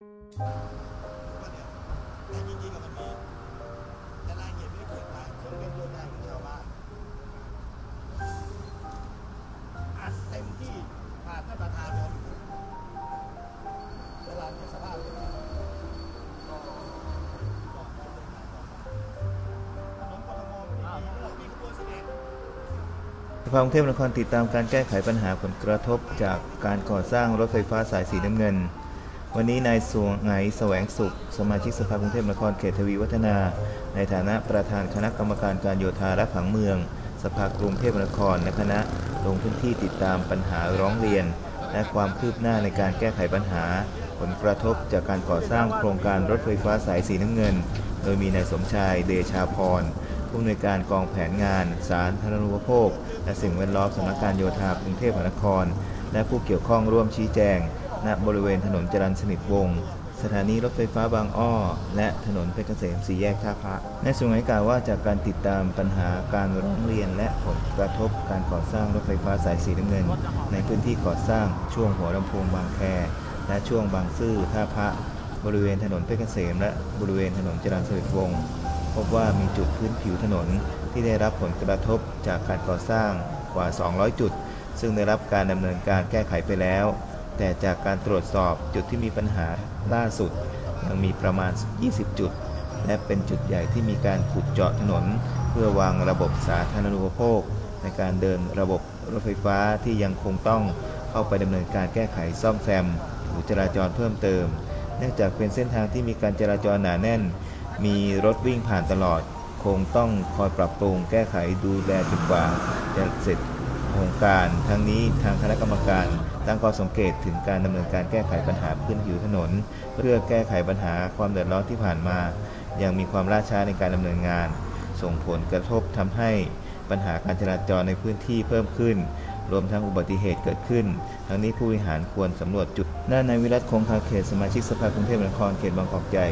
ก็เดี๋ยวแต่จริงๆกับมันมีแต่รายละเอียดไม่ได้เขียนไว้ส่วนเป็นตัวแทนของชาวบ้านอัดเต็มที่ผ่านท่านประธานเลยเวลามีสภาพเป็นยังไงภากรุงเทพมหานครติดตามการแก้ไขปัญหาผลกระทบจากการก่อสร้างรถไฟฟ้าสายสีน้ำเงิน วันนี้นายสวงไงแสวงสุข สมาชิกสภากรุงเทพมหานครเขตทวีวัฒนา ในฐานะประธานคณะกรรมการการโยธาและผังเมือง สภากรุงเทพมหานครและคณะลงพื้นที่ติดตามปัญหาร้องเรียน และความคืบหน้าในการแก้ไขปัญหา ผลกระทบจากการก่อสร้างโครงการรถไฟฟ้าสายสีน้ำเงิน โดยมีนายสมชายเดชาพรผู้อำนวยการกองแผนงาน สารธารณูปโภค และสิ่งแวดล้อมสำนักการโยธากรุงเทพมหานคร และผู้เกี่ยวข้องร่วมชี้แจง ณบริเวณถนนจรัญสนิทวงศ์สถานีรถไฟฟ้าบางอ้อ และถนนเพชรเกษมสี่แยกท่าพระในส่วนไหกล่าวว่าจากการติดตามปัญหาการร้องเรียนและผลกระทบการก่อสร้างรถไฟฟ้าสายสีน้ำเงิน ในพื้นที่ก่อสร้างช่วงหัวลำโพงบางแค และช่วงบางซื่อท่าพระบริเวณถนนเพชรเกษม และบริเวณถนนจรัญสนิทวงศ์พบว่ามีจุดพื้นผิวถนนที่ได้รับผลกระทบจากการก่อสร้างกว่า 200 จุด ซึ่งได้รับการดำเนินการแก้ไขไปแล้ว แต่จากการตรวจสอบจุดที่มีปัญหาล่าสุด ยังมีประมาณ 20 จุด และเป็นจุดใหญ่ที่มีการขุดเจาะถนน เพื่อวางระบบสาธารณูปโภค ในการเดินระบบรถไฟฟ้าที่ยังคงต้องเข้าไปดำเนินการแก้ไขซ่อมแซมหรือจราจรเพิ่มเติม เนื่องจากเป็นเส้นทางที่มีการจราจรหนาแน่น มีรถวิ่งผ่านตลอด คงต้องคอยปรับปรุงแก้ไขดูแลจนกว่าจะเสร็จโครงการ ทั้งนี้ทางคณะกรรมการ ตั้งข้อสังเกตถึงการดำเนินการแก้ไขปัญหาพื้นผิวถนน เพื่อแก้ไขปัญหาความเดือดร้อนที่ผ่านมา ยังมีความล่าช้าในการดำเนินงาน ส่งผลกระทบทำให้ปัญหาการจราจรในพื้นที่เพิ่มขึ้น รวมทั้งอุบัติเหตุเกิดขึ้น ทั้งนี้ผู้บริหารควรสำรวจจุดด้านนวิรัตคงคาเขตสมาชิกสภากรุงเทพมหานครเขตบางกอกใหญ่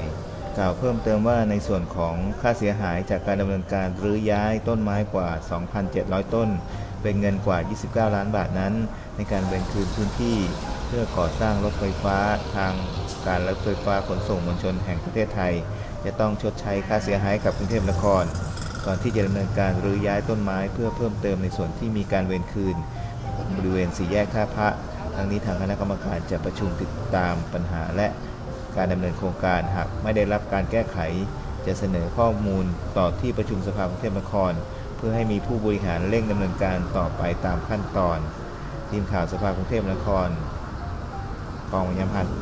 กล่าวเพิ่มเติมว่าในส่วนของค่าเสียหายจากการดำเนินการรื้อย้ายต้นไม้กว่า 2,700 ต้น เป็นเงินกว่า 29 ล้านบาทนั้น ในการเวนคืนพื้นที่ เพื่อก่อสร้างรถไฟฟ้าทางการรถไฟฟ้าขนส่งมวลชนแห่งประเทศไทย จะต้องชดใช้ค่าเสียหายกับกรุงเทพมหานคร ก่อนที่จะดำเนินการรื้อย้ายต้นไม้เพื่อเพิ่มเติมในส่วนที่มีการเวนคืน บริเวณสี่แยกท่าพระทั้งนี้ทางคณะกรรมการจะประชุมติดตามปัญหาและการดำเนินโครงการหากไม่ได้รับการแก้ไข จะเสนอข้อมูลต่อที่ประชุมสภากรุงเทพมหานคร เพื่อให้มีผู้บริหารเร่งดำเนินการต่อไปตามขั้นตอน ทีมข่าวสภากรุงเทพมหานครกองยามพันธ์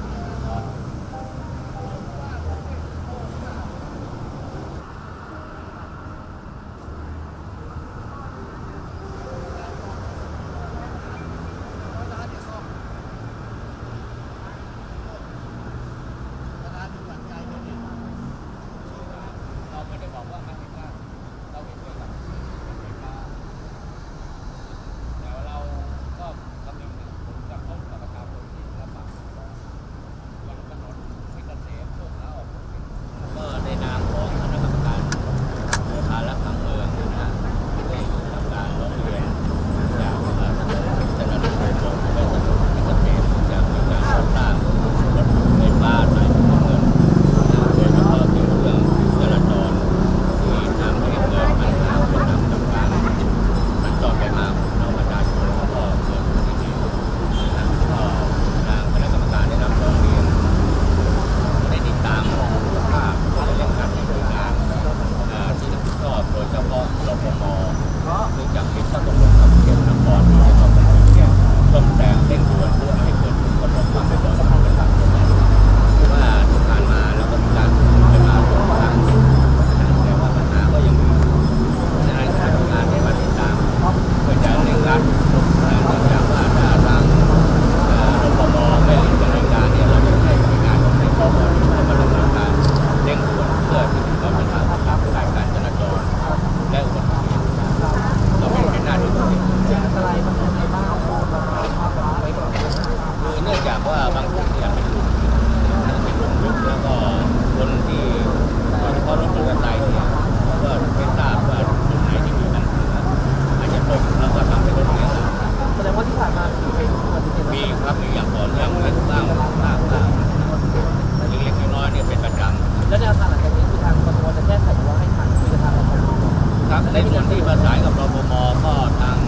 ในส่วนที่ประสานกับรปภก็ทาง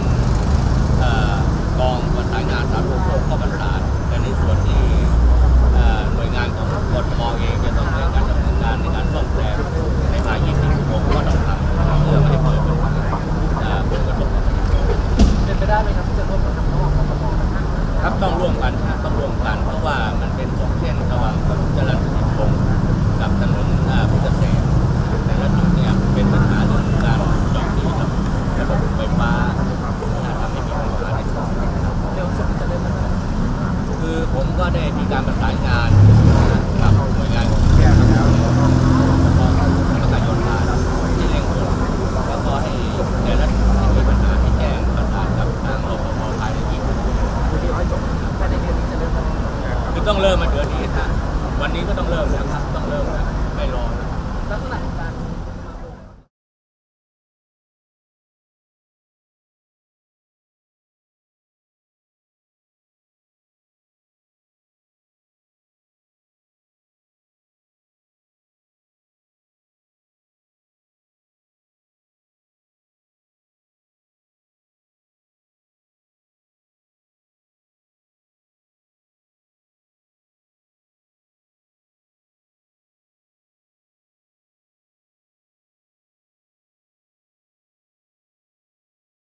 กองประสานงานสาธารณสุขก็ประสานแต่ในส่วนที่หน่วยงานของกทมเองจะต้องในการดำเนินการในการซ่อมแซมในภาย24ชั่วโมงก็ต้องทำเพื่อไม่ให้เกิดเป็นเอ่อผลกระทบเป็นไปได้ไหมครับที่จะร่วมกับทางระหว่างกทมครับต้องร่วมกันครับต้องร่วมกันเพราะว่ามัน นี้ก็ต้องเริ่มแล้วครับ ต้องเริ่มแล้วไม่รอแล้ว ลักษณะ